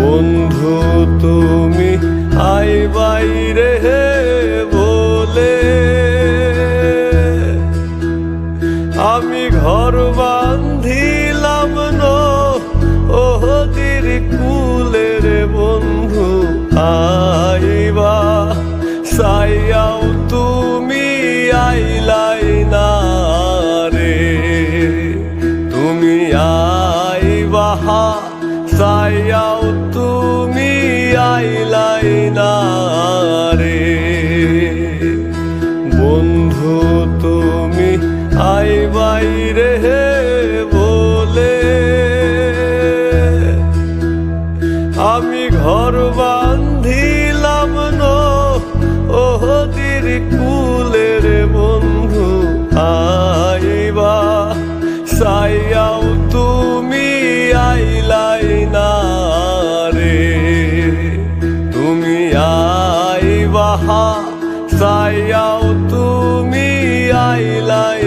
বন্ধু তুমি আই বাইরে বলে। আমি ঘর বান্ধিলাম ওহদির কুলের বন্ধু আইবা সাইয়াও সাইয়াও তুমি আইলাই না রে। বন্ধু, তুমি আই বাইরে বলে। আমি ঘর বান্ধিলাম ওহদির কুলের তুমি আইবা সাইয়াও তুমি আইলা